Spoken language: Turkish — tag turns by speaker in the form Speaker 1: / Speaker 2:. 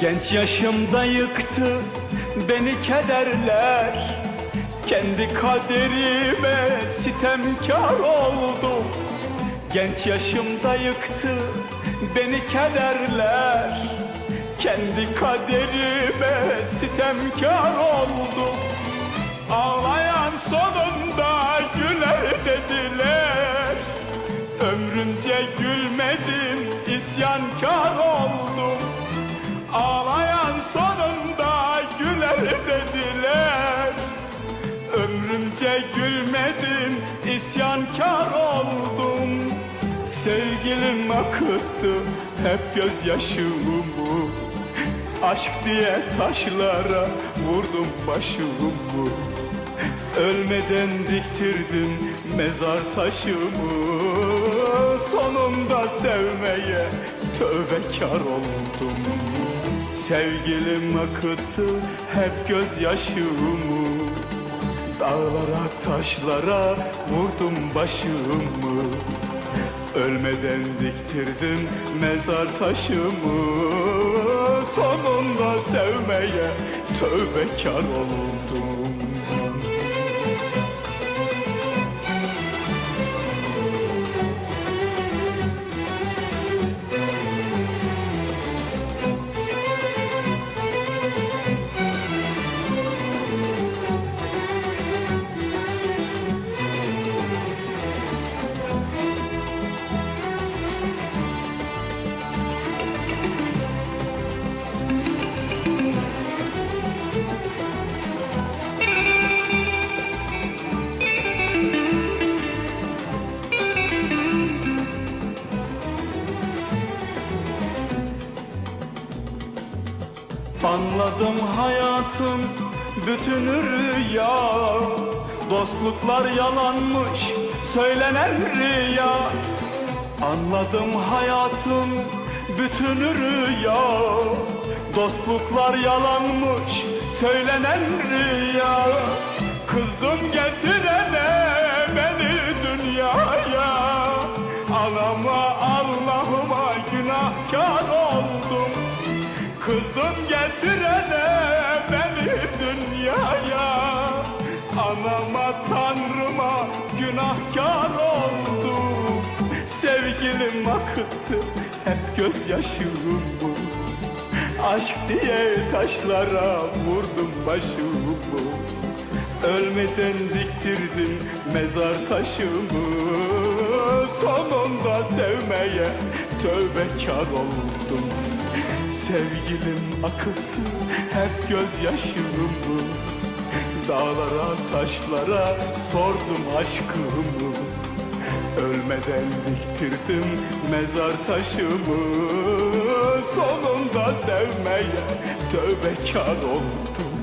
Speaker 1: Genç yaşımda yıktı beni kederler. Kendi kaderime sitemkar oldum Genç yaşımda yıktı beni kederler. Kendi kaderime sitemkar oldum Ağlayan sonunda güler dediler. Ömrümce gülmedim isyankar Ömrümce gülmedim isyankar oldum. Sevgilim akıttı hep gözyaşımı. Aşk diye taşlara vurdum başımı. Ölmeden diktirdim mezar taşımı. Sonunda sevmeye tövbekar oldum. Sevgilim akıttı hep gözyaşımı Dağlara taşlara vurdum başımı. Ölmeden diktirdim mezar taşımı. Sonunda sevmeye tövbekar oldum Anladım hayatın bütünü rüya. Dostluklar yalanmış söylenen rüya. Anladım hayatın bütünü rüya. Dostluklar yalanmış söylenen rüya. Kızdım getirene Kızdım getirene beni dünyaya. Anama tanrıma günahkar oldum Sevgilim akıttı hep gözyaşımı Aşk diye taşlara vurdum başımı. Ölmeden diktirdim mezar taşımı. Sonunda sevmeye tövbekar oldum Sevgilim akıttı hep gözyaşımı. Dağlara taşlara sordum aşkımı. Ölmeden diktirdim mezar taşımı. Sonunda sevmeye tövbekar oldum